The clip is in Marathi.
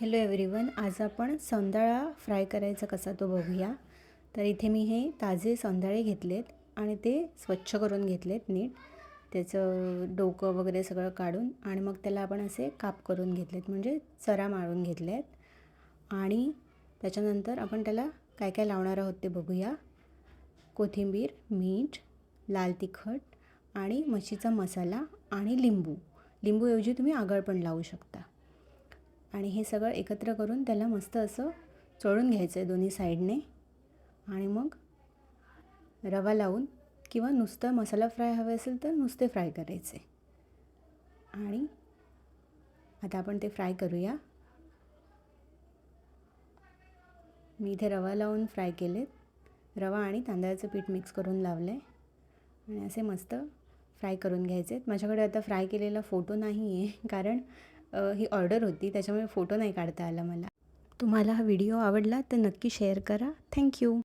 हॅलो एव्हरीवन आज आपण सौंदाळा फ्राय करायचा कसा तो बघूया. तर इथे मी हे ताजे सौंदाळे घेतलेत आणि ते स्वच्छ करून घेतलेत नीट. त्याचं डोकं वगैरे सगळं काढून आणि मग त्याला आपण असे काप करून घेतलेत म्हणजे चरा मारून घेतलेत. आणि त्याच्यानंतर आपण त्याला काय काय लावणार आहोत ते बघूया. कोथिंबीर मीठ लाल तिखट आणि म्हशीचा मसाला आणि लिंबू. लिंबूऐवजी तुम्ही आगळ पण लावू शकता. आणि हे सगळं एकत्र करून त्याला मस्त असं चोळून घ्यायचं आहे दोन्ही साईडने. आणि मग रवा लावून किंवा नुसतं मसाला फ्राय हवे असेल तर नुसते फ्राय करायचे. आणि आता आपण ते फ्राय करूया. मी इथे रवा लावून फ्राय केलेत. रवा आणि तांदळाचं पीठ मिक्स करून लावलं आहे आणि असे मस्त फ्राय करून घ्यायचे आहेत माझ्याकडे आता फ्राय केलेला फोटो नाही आहे कारण ही ऑर्डर होती त्याच्यामुळे फोटो नाही काढता आला मला. तुम्हाला हा व्हिडिओ आवडला तर नक्की शेअर करा. थँक्यू